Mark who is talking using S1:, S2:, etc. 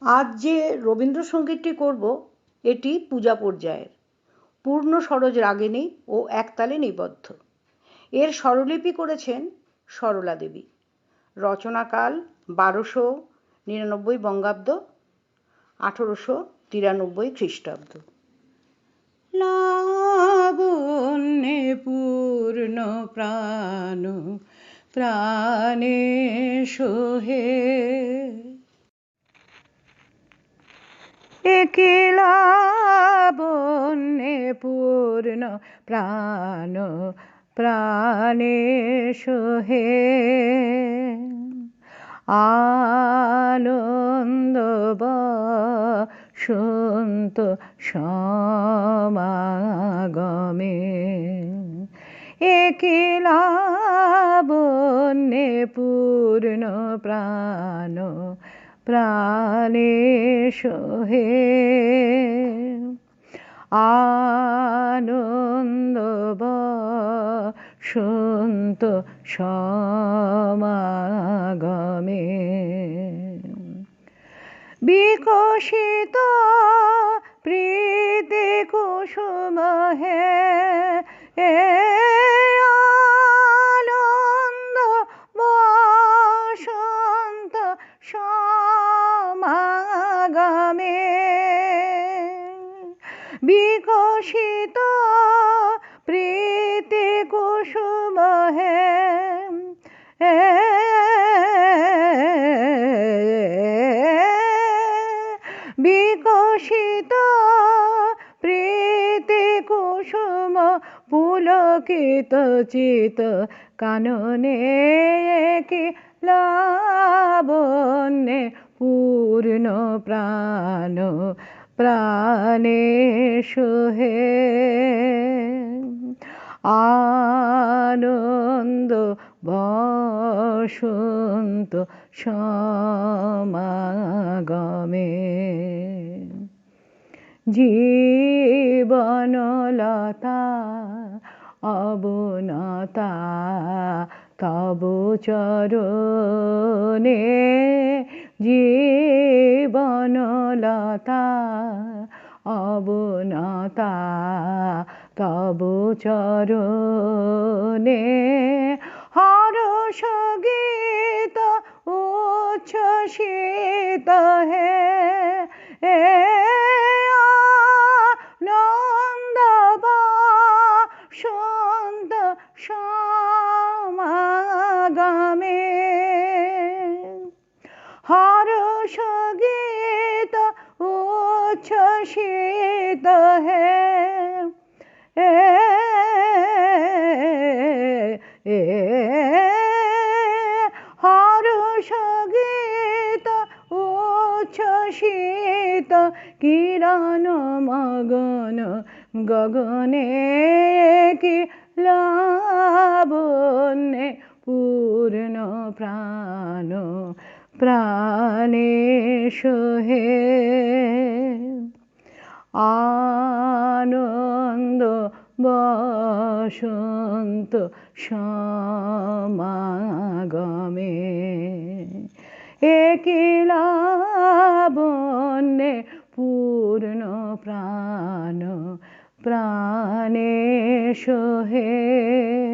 S1: আজ যে রবীন্দ্রসঙ্গীতটি করব, এটি পূজা পর্যায়ের। পূর্ণ সরোজ রাগিনী ও একতালে নিবদ্ধ। এর স্বরলিপি করেছেন সরলা দেবী। রচনাকাল বারোশো নিরানব্বই বঙ্গাব্দ, আঠেরোশো তিরানব্বই খ্রিস্টাব্দ। লাবণ্যে পূর্ণ প্রাণ, প্রাণে সোহে। একিলাবণ্যে পূর্ণ প্রাণ প্রাণে সোহে। আনন্দ বসন্ত সমাগমে একিলাবণ্যে পূর্ণ প্রাণ প্রাণে সোহে আনন্দ বসন্ত সমাগমে। বিকশিত প্রীতি কুসুম হে বিকশিত প্রীতি কুসুম হে বিকশিত প্রীতি কুসুম পুলকিত চিত কাননে কি লাবণ্যে পূর্ণ প্রাণ প্রাণে সোহে আনন্দ বসন্ত সমাগমে। জীবনলতা অবনতা তব চরণে জীবনলতা অবনতা তব চরণে হরষ গীত উচ্ছ্বসিত হে হে এ এ হরষ গীত উচ্ছ্বসিত কিরণ মগন গগনে কি লাবণ্যে পূর্ণ প্রাণ প্রাণে সোহে আনন্দ বসন্ত সমাগমে। একিলাবণ্যে পূর্ণ প্রাণ প্রাণে সোহে।